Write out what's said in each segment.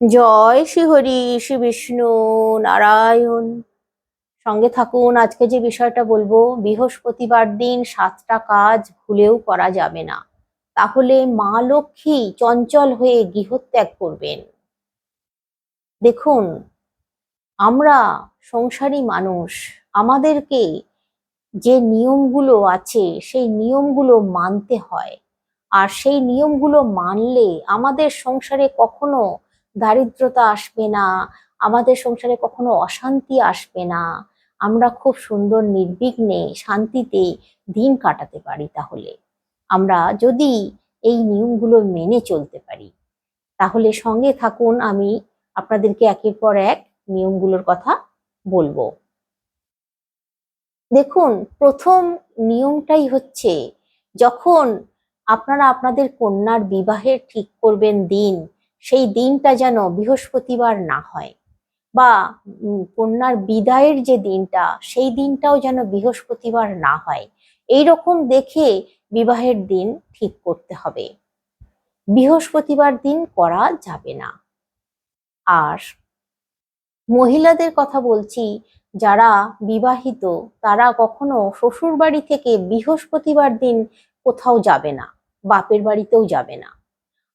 জয় শ্রী হরি, শ্রী বিষ্ণু নারায়ণ। সঙ্গে থাকুন, আজকে যে বিষয়টা বলব, বৃহস্পতিবার দিন সাতটা কাজ ভুলেও করা যাবে না। তাহলে মা লক্ষ্মী চঞ্চল হয়ে গৃহত্যাগ করবেন। দেখুন, আমরা সংসারী মানুষ, আমাদেরকে যে নিয়মগুলো আছে, সেই নিয়মগুলো মানতে হয়। আর সেই নিয়মগুলো মানলে আমাদের সংসারে কখনো দারিদ্রতা আসবে না, আমাদের সংসারে কখনো অশান্তি আসবে না। আমরা খুব সুন্দর, নির্বিঘ্নে, শান্তিতে দিন কাটাতে পারি তাহলে। আমরা যদি এই নিয়মগুলো মেনে চলতে পারি, তাহলে সঙ্গে থাকুন আমি আপনাদেরকে একের পর এক নিয়মগুলোর কথা বলব। দেখুন, প্রথম নিয়মটাই হচ্ছে, যখন আপনারা আপনাদের কন্যার বিবাহের ঠিক করবেন দিন সেই দিনটা যেন বৃহস্পতিবার না হয় বা কন্যার বিদায়ের যে দিনটা, সেই দিনটাও যেন বৃহস্পতিবার না হয়। এই রকম দেখে বিবাহের দিন ঠিক করতে হবে। বৃহস্পতিবার দিন করা যাবে না। আর মহিলাদের কথা বলছি, যারা বিবাহিত, তারা কখনো শ্বশুর বাড়ি থেকে বৃহস্পতিবার দিন কোথাও যাবে না, বাপের বাড়িতেও যাবে না।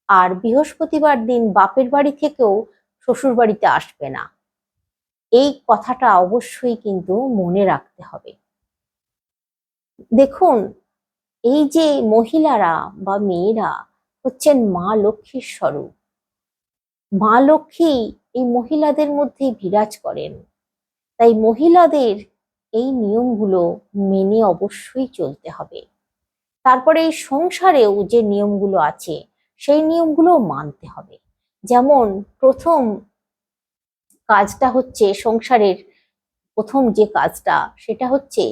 আর বৃহস্পতিবার দিন বাপের বাড়ি থেকেও শ্বশুর বাড়িতে আসবে না। এই কথাটা অবশ্যই কিন্তু মনে রাখতে হবে। দেখুন, এই যে মহিলারা বা মেয়েরা হচ্ছেন মা লক্ষ্মীর স্বরূপ, মা লক্ষ্মী এই মহিলাদের মধ্যে বিরাজ করেন। তাই মহিলাদের এই নিয়মগুলো মেনে অবশ্যই চলতে হবে। তারপরে এই সংসারেও যে নিয়মগুলো আছে সেই নিয়মগুলো মানতে হবে। যেমন প্রথম কাজটা হচ্ছে সংসারের প্রথম যে কাজটা, সেটা হচ্ছে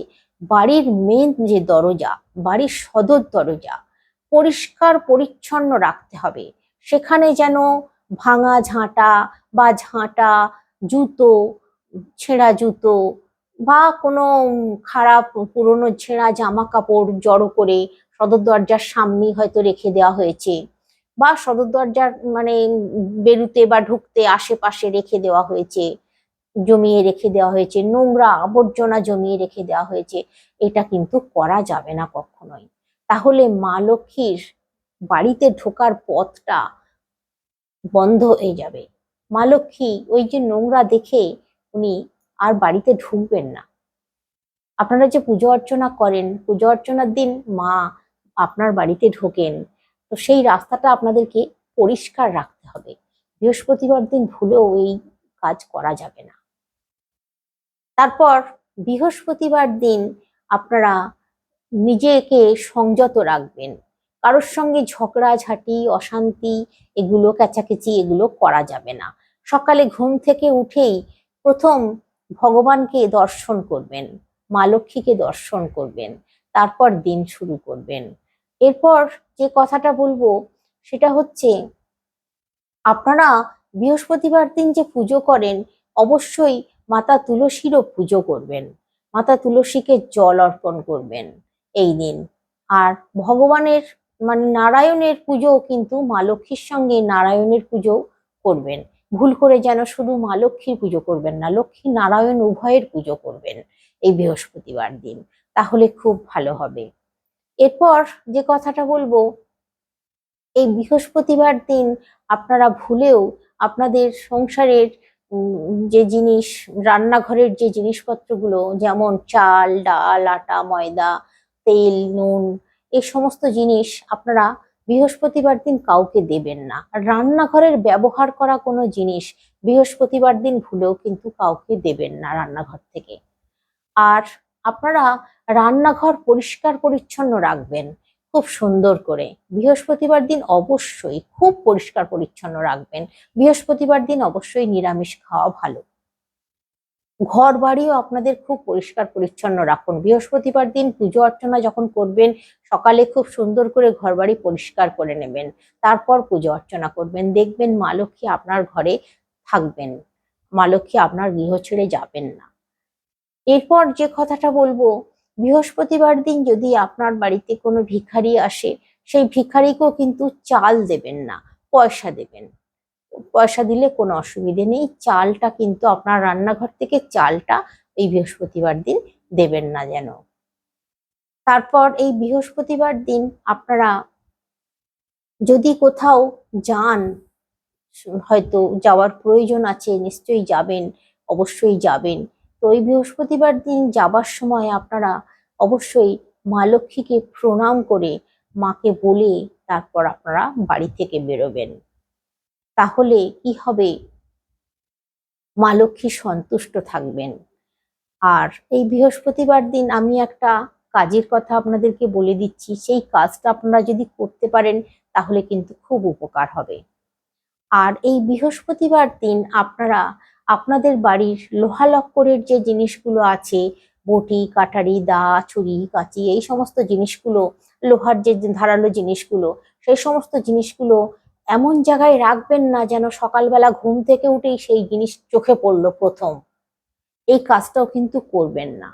বাড়ির মেন যে দরজা, বাড়ির সদর দরজা, পরিষ্কার পরিচ্ছন্ন রাখতে হবে। সেখানে যেন ভাঙা ঝাঁটা বা ঝাঁটা, জুতো, ছেঁড়া জুতো বা কোনো খারাপ পুরনো ছেঁড়া জামা কাপড় জড়ো করে সদর দরজার সামনে হয়তো রেখে দেওয়া হয়েছে। বা সদর দরজার মানে বেরুতে বা ঢুকতে আশেপাশে রেখে দেওয়া হয়েছে, জমিয়ে রেখে দেওয়া হয়েছে, নোংরা আবর্জনা জমিয়ে রেখে দেওয়া হয়েছে, এটা কিন্তু করা যাবে না কখনোই। তাহলে মা লক্ষ্মীর বাড়িতে ঢোকার পথটা বন্ধ হয়ে যাবে। মা লক্ষ্মী ওই যে নোংরা দেখে উনি আর বাড়িতে ঢুকবেন না। আপনারা যে পুজো অর্চনা করেন, পুজো অর্চনার দিন মা আপনার বাড়িতে ঢোকেন তো সেই রাস্তাটা আপনাদেরকে পরিষ্কার রাখতে হবে। বৃহস্পতিবার দিন ভুলেও এই কাজ করা যাবে না। তারপর বৃহস্পতিবার দিন আপনারা নিজেকে সংযত রাখবেন। কারোর সঙ্গে ঝগড়াঝাটি, অশান্তি, এগুলো কাচাকেচি এগুলো করা যাবে না। সকালে ঘুম থেকে উঠেই প্রথম ভগবানকে দর্শন করবেন, মা লক্ষ্মীকে দর্শন করবেন, তারপর দিন শুরু করবেন। এরপর যে কথাটা বলব সেটা হচ্ছে, আপনারা বৃহস্পতিবার দিন যে পুজো করেন, অবশ্যই মাতা তুলসীরও পুজো করবেন। মাতা তুলসীকে জল অর্পণ করবেন এই দিন। আর ভগবানের মানে নারায়ণের পুজো কিন্তু মা লক্ষ্মীর সঙ্গে নারায়ণের পুজো করবেন। ভুল করে যেন শুধু মা লক্ষ্মীর পুজো করবেন না, লক্ষ্মী নারায়ণ উভয়ের পুজো করবেন এই বৃহস্পতিবার দিন। তাহলে খুব ভালো হবে। এরপর যে কথাটা বলব, এই বৃহস্পতিবার দিন আপনারা ভুলেও আপনাদের সংসারের যে জিনিস, রান্নাঘরের যে জিনিসপত্রগুলো, যেমন চাল, ডাল, আটা, ময়দা, তেল, নুন, এই সমস্ত জিনিস আপনারা বৃহস্পতিবার দিন কাউকে দেবেন না। রান্নাঘরের ব্যবহার করা কোনো জিনিস বৃহস্পতিবার দিন ভুলেও কিন্তু কাউকে দেবেন না রান্নাঘর থেকে। আর আপনারা রান্নাঘর পরিষ্কার পরিচ্ছন্ন রাখবেন, খুব সুন্দর করে। বৃহস্পতিবার দিন অবশ্যই খুব পরিষ্কার পরিচ্ছন্ন রাখবেন। বৃহস্পতিবার দিন অবশ্যই নিরামিষ খাওয়া ভালো। ঘর বাড়িও আপনাদের খুব পরিষ্কার পরিচ্ছন্ন রাখুন। বৃহস্পতিবার দিন পুজো অর্চনা যখন করবেন, সকালে খুব সুন্দর করে ঘর বাড়ি পরিষ্কার করে নেবেন। তারপর পুজো অর্চনা করবেন। দেখবেন মা লক্ষ্মী আপনার ঘরে থাকবেন। মা লক্ষ্মী আপনার গৃহ ছেড়ে যাবেন না। এরপর যে কথাটা বলব, বৃহস্পতিবার দিন যদি আপনার বাড়িতে কোনো ভিখারি আসে, সেই ভিখারিকেও কিন্তু চাল দেবেন না, পয়সা দেবেন। পয়সা দিলে কোনো অসুবিধে নেই, চালটা কিন্তু আপনার রান্নাঘর থেকে চালটা এই বৃহস্পতিবার দিন দেবেন না যেন। তারপর এই বৃহস্পতিবার দিন আপনারা যদি কোথাও যান, হয়তো যাওয়ার প্রয়োজন আছে, নিশ্চয়ই যাবেন, অবশ্যই যাবেন। তো এই বৃহস্পতিবার দিন যাবার সময় আপনারা অবশ্যই মা লক্ষ্মীকে প্রণাম করে মাকে বলে তারপর আপনারা বাড়ি থেকে বেরোবেন। তাহলে কি হবে? মা লক্ষ্মী সন্তুষ্ট থাকবেন। আর এই বৃহস্পতিবার দিন আমি একটা কাজের কথা আপনাদেরকে বলে দিচ্ছি, সেই কাজটা আপনারা যদি করতে পারেন তাহলে কিন্তু খুব উপকার হবে। আর এই বৃহস্পতিবার দিন আপনারা আপনাদের বাড়ির লোহা লক্করের যে জিনিসগুলো আছে, বটি, কাটারি, দা, ছুরি, কাঁচি, এই সমস্ত জিনিসগুলো, লোহার যে ধারালো জিনিসগুলো, সেই সমস্ত জিনিসগুলো এমন জায়গায় রাখবেন না যেন সকালবেলা ঘুম থেকে উঠেই সেই জিনিস চোখে পড়ল প্রথম। এই কাজটাও কিন্তু করবেন না।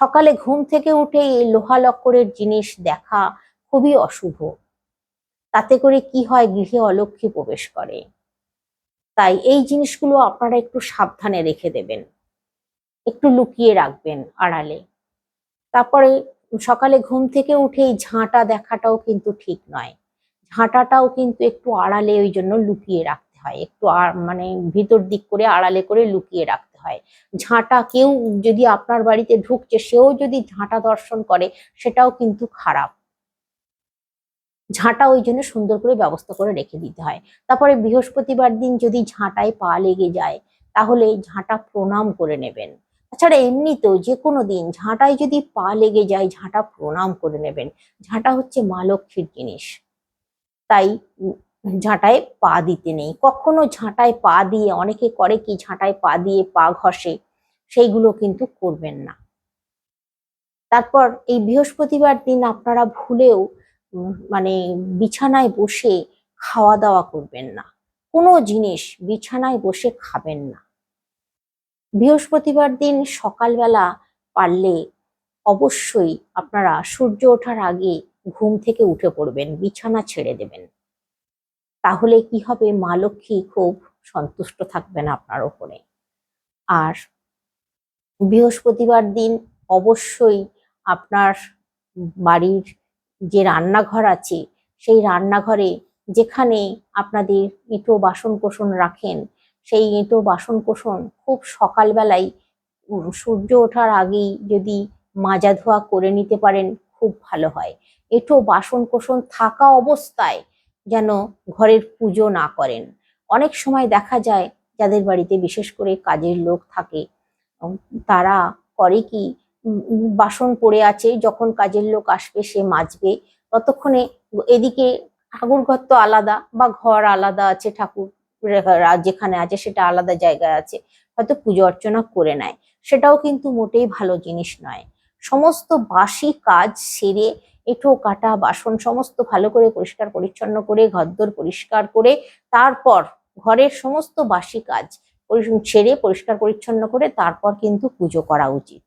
সকালে ঘুম থেকে উঠেই এই লোহা লক্করের জিনিস দেখা খুবই অশুভ। তাতে করে কি হয়? গৃহে অলক্ষ্মী প্রবেশ করে। তাই এই জিনিসগুলো আপনারা একটু সাবধানে রেখে দেবেন। একটু লুকিয়ে রাখবেন আড়ালে। তারপরে সকালে ঘুম থেকে উঠে এই ঝাঁটা দেখাটাও কিন্তু ঠিক নয়। ঝাঁটাটাও কিন্তু একটু আড়ালে ওই জন্য লুকিয়ে রাখতে হয়। একটু মানে ভিতর দিক করে আড়ালে করে লুকিয়ে রাখতে হয়। ঝাঁটা কেউ যদি আপনার বাড়িতে ঢুকছে, সেও যদি ঝাঁটা দর্শন করে, সেটাও কিন্তু খারাপ। ঝাঁটা ওই জন্য সুন্দর করে ব্যবস্থা করে রেখে দিতে হয়। তারপরে বৃহস্পতিবার দিন যদি ঝাঁটায় পা লেগে যায়, তাহলে ঝাঁটা প্রণাম করে নেবেন। তাছাড়া এমনিতেও যে কোনো দিন ঝাঁটায় যদি পা লেগে যায়, ঝাঁটা প্রণাম করে নেবেন। ঝাঁটা হচ্ছে মা লক্ষ্মীর জিনিস। তাই ঝাঁটায় পা দিতে নেই। কখনো ঝাঁটায় পা দিয়ে, অনেকে করে কি ঝাঁটায় পা দিয়ে পা ঘষে, সেইগুলো কিন্তু করবেন না। তারপর এই বৃহস্পতিবার দিন আপনারা ভুলেও মানে বিছানায় বসে খাওয়া দাওয়া করবেন না। কোনো জিনিস বিছানায় বসে খাবেন না। বৃহস্পতিবার দিন সকালবেলা পারলে অবশ্যই আপনারা সূর্য ওঠার আগে ঘুম থেকে উঠে পড়বেন, বিছানা ছেড়ে দেবেন। তাহলে কি হবে? মা লক্ষ্মী খুব সন্তুষ্ট থাকবেন আপনার ওপরে। আর বৃহস্পতিবার দিন অবশ্যই আপনার বাড়ির যে রান্নাঘর আছে, সেই রান্নাঘরে যেখানে আপনাদের এঁটো বাসন কোসন রাখেন, সেই এঁটো বাসন কোসন খুব সকালবেলায় সূর্য ওঠার আগেই যদি মাজা ধোয়া করে নিতে পারেন, খুব ভালো হয়। এঁটো বাসন কোসন থাকা অবস্থায় যেন ঘরের পুজো না করেন। অনেক সময় দেখা যায়, যাদের বাড়িতে বিশেষ করে কাজের লোক থাকে তারা করে কি বাসন পড়ে আছে, যখন কাজের লোক আসবে সে মাজবে। ততক্ষণে এদিকে ঠাকুর ঘর তো আলাদা বা ঘর আলাদা আছে, ঠাকুর যেখানে আছে সেটা আলাদা জায়গায় আছে, হয়তো পুজো অর্চনা করে নেয়। সেটাও কিন্তু মোটেই ভালো জিনিস নয়। সমস্ত বাসি কাজ সেরে এঁঠো কাটা বাসন সমস্ত ভালো করে পরিষ্কার পরিচ্ছন্ন করে, ঘরদোর পরিষ্কার করে, তারপর ঘরের সমস্ত বাসি কাজ ছেড়ে পরিষ্কার পরিচ্ছন্ন করে, তারপর কিন্তু পুজো করা উচিত।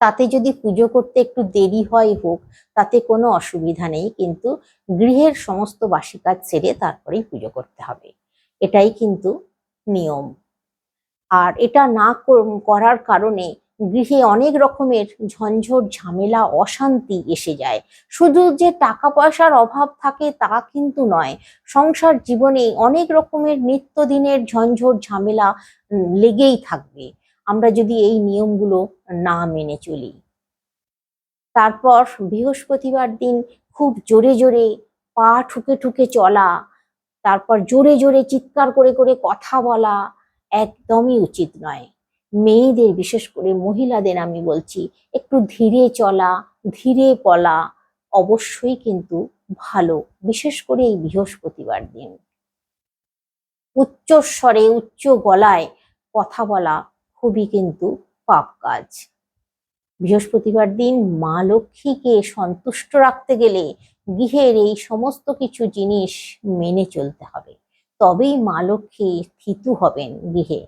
তাতে যদি পুজো করতে একটু দেরি হয় হোক, তাতে কোনো অসুবিধা নেই, কিন্তু গৃহের সমস্ত বাসি কাজ সেরে তারপরেই পুজো করতে হবে। এটাই কিন্তু নিয়ম। আর এটা না করার কারণে গৃহে অনেক রকমের ঝঞ্ঝট, ঝামেলা, অশান্তি এসে যায়। শুধু যে টাকা পয়সার অভাব থাকে তা কিন্তু নয়, সংসার জীবনে অনেক রকমের নিত্যদিনের ঝঞ্ঝট, ঝামেলা লেগেই থাকবে। আমরা যদি এই নিয়মগুলো না মেনে চলি। তারপর বৃহস্পতিবার দিন খুব জোরে জোরে পা ঠুকে ঠুকে চলা, তারপর জোরে জোরে চিৎকার করে করে কথা বলা একদমই উচিত নয়। মেয়েদের, বিশেষ করে মহিলাদের আমি বলছি, একটু ধীরে চলা, ধীরে বলা অবশ্যই কিন্তু ভালো, বিশেষ করে এই বৃহস্পতিবার দিন। উচ্চস্বরে উচ্চ গলায় কথা বলা খুবই কিন্তু পাপ কাজ। বৃহস্পতিবার দিন মা লক্ষ্মীকে সন্তুষ্ট রাখতে গেলে গৃহের এই সমস্ত কিছু জিনিস মেনে চলতে হবে। তবেই মা লক্ষ্মী স্থিতু হবেন গৃহে।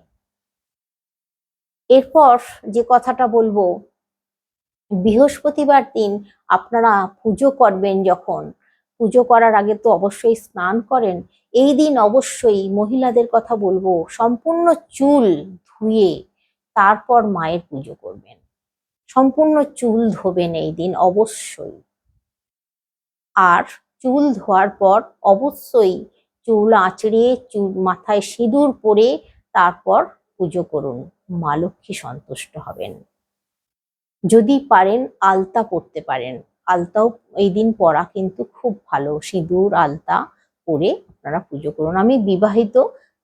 এরপর যে কথাটা বলব, বৃহস্পতিবার দিন আপনারা পুজো করবেন যখন। পুজো করার আগে তো অবশ্যই স্নান করেন। এই দিন অবশ্যই মহিলাদের কথা বলব, সম্পূর্ণ চুল ধুয়ে তারপর মায়ের পুজো করবেন। সম্পূর্ণ চুল ধোবেন এই দিন অবশ্যই। আর চুল ধোয়ার পর অবশ্যই চুল আঁচড়ে, চুল মাথায় সিঁদুর পরে তারপর পুজো করুন। মা লক্ষ্মী সন্তুষ্ট হবেন। যদি পারেন আলতা পরতে পারেন। আলতাও এই দিন পরা কিন্তু খুব ভালো। সিঁদুর, আলতা পরে আপনারা পুজো করুন। আমি বিবাহিত,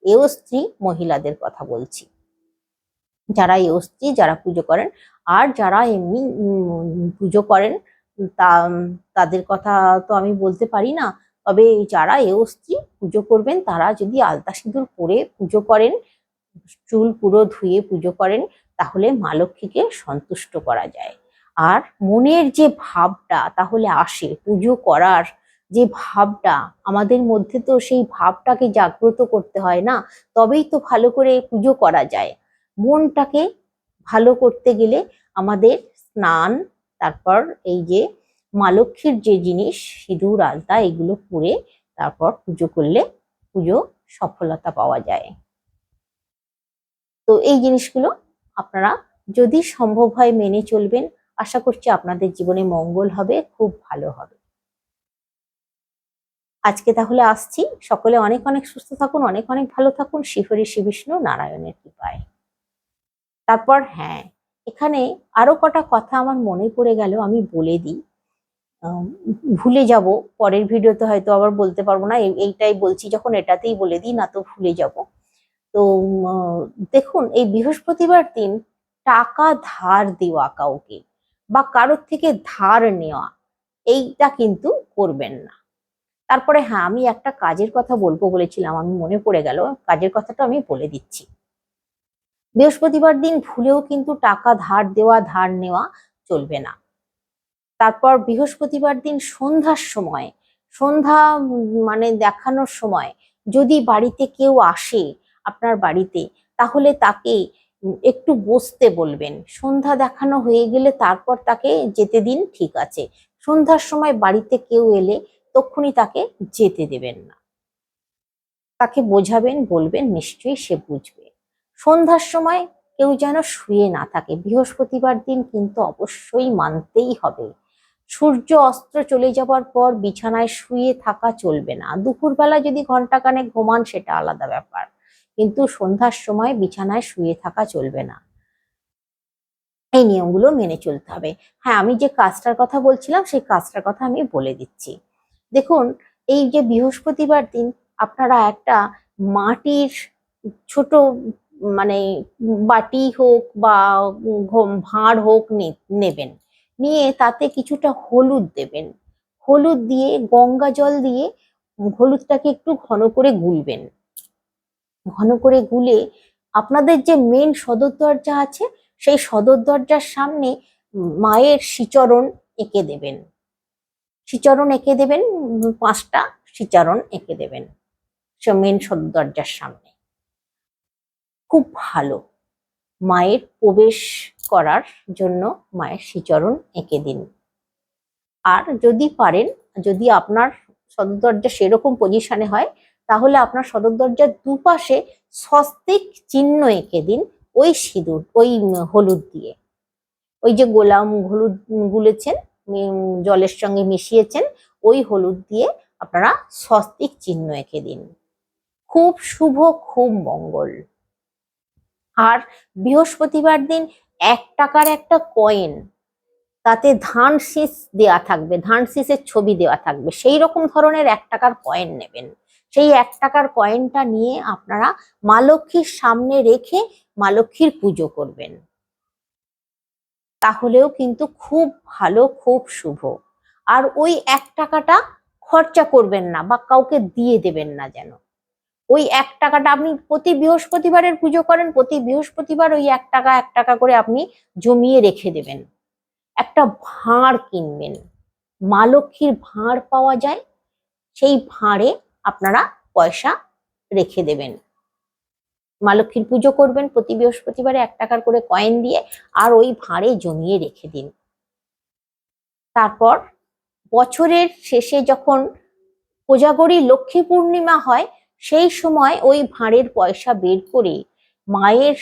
এও স্ত্রী, মহিলাদের কথা বলছি। যারা এও স্ত্রী যারা পুজো করেন, আর যারা এমনি পুজো করেন, তা, তাদের কথা তো আমি বলতে পারি না। তবে যারা এও স্ত্রী পুজো করবেন, তারা যদি আলতা সিঁদুর পরে পুজো করেন, চুল পুরো ধুয়ে পুজো করেন, তাহলে মা লক্ষ্মীকে সন্তুষ্ট করা যায়। আর মনের যে ভাবটা তাহলে আসে, পুজো করার যে ভাবটা, আমাদের মধ্যে তো সেই ভাবটাকে জাগ্রত করতে হয় না, তবেই তো ভালো করে পুজো করা যায়। মনটাকে ভালো করতে গেলে আমাদের স্নান, তারপর এই যে মা লক্ষ্মীর যে জিনিস, সিঁদুর, আলতা, এগুলো পরে তারপর পুজো করলে পুজো সফলতা পাওয়া যায়। তো এই জিনিসগুলো আপনারা যদি সম্ভব হয় মেনে চলবেন, আশা করছি আপনাদের জীবনে মঙ্গল হবে, খুব ভালো হবে। আজকে তাহলে আসছি। সকলে অনেক অনেক সুস্থ থাকুন, অনেক অনেক ভালো থাকুন। শিহরি শ্রী বিষ্ণু, নারায়ণের কৃপায়। তারপর হ্যাঁ এখানে আরও কটা কথা আমার মনে পড়ে গেল, আমি বলে দিই। ভুলে যাব, পরের ভিডিওতে হয়তো আবার বলতে পারব না এইটাই বলছি, যখন এটাতেই বলে দিই, না তো ভুলে যাব। তো দেখুন, এই বৃহস্পতিবার দিন টাকা ধার দেওয়া কাউকে বা কারোর থেকে ধার নেওয়া, এইটা কিন্তু করবেন না। তারপরে হ্যাঁ আমি একটা কাজের কথা বলব বলেছিলাম, আমি মনে পড়ে গেল, কাজের কথাটা আমি বলে দিচ্ছি। বৃহস্পতিবার দিন ভুলেও কিন্তু টাকা ধার দেওয়া, ধার নেওয়া চলবে না। তারপর বৃহস্পতিবার দিন সন্ধ্যার সময়, সন্ধ্যা মানে দেখানোর সময় যদি বাড়িতে কেউ আসে আপনার বাড়িতে, তাহলে তাকে একটু বসতে বলবেন। সন্ধ্যা দেখানো হয়ে গেলে তারপর তাকে যেতে দিন ঠিক আছে। সন্ধ্যার সময় বাড়িতে কেউ এলে তক্ষুনি তাকে যেতে দেবেন না। তাকে বোঝাবেন, বলবেন, নিশ্চয়ই সে বুঝবে। সন্ধ্যার সময় কেউ যেন শুয়ে না থাকে। বৃহস্পতিবার দিন কিন্তু অবশ্যই মানতেই হবে। সূর্য অস্ত্র চলে যাবার পর বিছানায় শুয়ে থাকা চলবে না। দুপুরবেলা যদি ঘন্টাখানেক ঘুমান সেটা আলাদা ব্যাপার। কিন্তু সন্ধ্যার সময় বিছানায় শুয়ে থাকা চলবে না। এই নিয়মগুলো মেনে চলতে হবে। হ্যাঁ আমি যে কাজটার কথা বলছিলাম, সেই কাজটার কথা আমি বলে দিচ্ছি। দেখুন, এই যে বৃহস্পতিবার দিন, আপনারা একটা মাটির ছোট মানে বাটি হোক বা ভাঁড় হোক নেবেন। নিয়ে তাতে কিছুটা হলুদ দেবেন। হলুদ দিয়ে, গঙ্গা জল দিয়ে হলুদটাকে একটু ঘন করে গুলবেন। ঘন করে গুলে আপনাদের যে মেন সদর দরজা আছে, সেই সদর দরজার সামনে মায়ের শ্রীচরণ এঁকে দেবেন। শ্রীচরণ এঁকে দেবেন, পাঁচটা শ্রীচরণ এঁকে দেবেন। সে মেন সদর দরজার সামনে। খুব ভালো। মায়ের প্রবেশ করার জন্য মায়ের শ্রীচরণ এঁকে দিন। আর যদি পারেন, যদি আপনার সদর দরজা সেরকম পজিশনে হয়, তাহলে আপনার সদর দরজার দুপাশে স্বস্তিক চিহ্ন এঁকে দিন ওই সিঁদুর, ওই হলুদ দিয়ে। ওই যে গোলাম হলুদ গুলেছেন জলের সঙ্গে মিশিয়েছেন, ওই হলুদ দিয়ে আপনারা স্বস্তিক চিহ্ন এঁকে দিন। খুব শুভ, খুব মঙ্গল। আর বৃহস্পতিবার দিন এক টাকার একটা কয়েন তাতে ধান শীষ দেওয়া থাকবে, ধান শীষের ছবি দেওয়া থাকবে, সেই রকম ধরনের এক টাকার কয়েন নেবেন। সেই এক টাকার কয়েনটা নিয়ে আপনারা মা লক্ষ্মীর সামনে রেখে মা লক্ষ্মীর পুজো করবেন। তাহলেও কিন্তু খুব ভালো, খুব শুভ। আর ওই এক টাকাটা খরচা করবেন না বা কাউকে দিয়ে দেবেন না যেন। ওই এক টাকাটা আপনি প্রতি বৃহস্পতিবারের পুজো করেন, প্রতি বৃহস্পতিবার ওই এক টাকা এক টাকা করে আপনি জমিয়ে রেখে দেবেন। একটা ভাঁড় কিনবেন। মা লক্ষ্মীর ভাঁড় পাওয়া যায়, সেই ভাঁড়ে আপনারা পয়সা রেখে দেবেন। মা লক্ষ্মীর পুজো করবেন, প্রতি বৃহস্পতিবারে এক টাকার করে কয়েন দিয়ে আর ওই ভাঁড়ে জমিয়ে রেখে দিন। তারপর বছরের শেষে যখন কোজাগরী লক্ষ্মী পূর্ণিমা হয় সেই সময় ওই ভাঁড়ের পয়সা বের করে মায়ের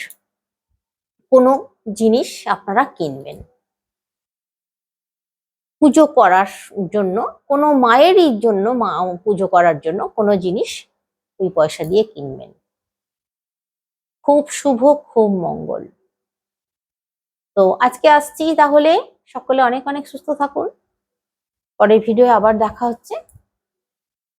কোনো জিনিস আপনারা কিনবেন। পুজো করার জন্য, কোনো মায়েরই জন্য মা পুজো করার জন্য কোনো জিনিস ওই পয়সা দিয়ে কিনবেন। খুব শুভ, খুব মঙ্গল। তো আজকে আসছি তাহলে সকলে অনেক অনেক সুস্থ থাকুন। পরের ভিডিও আবার দেখা হচ্ছে।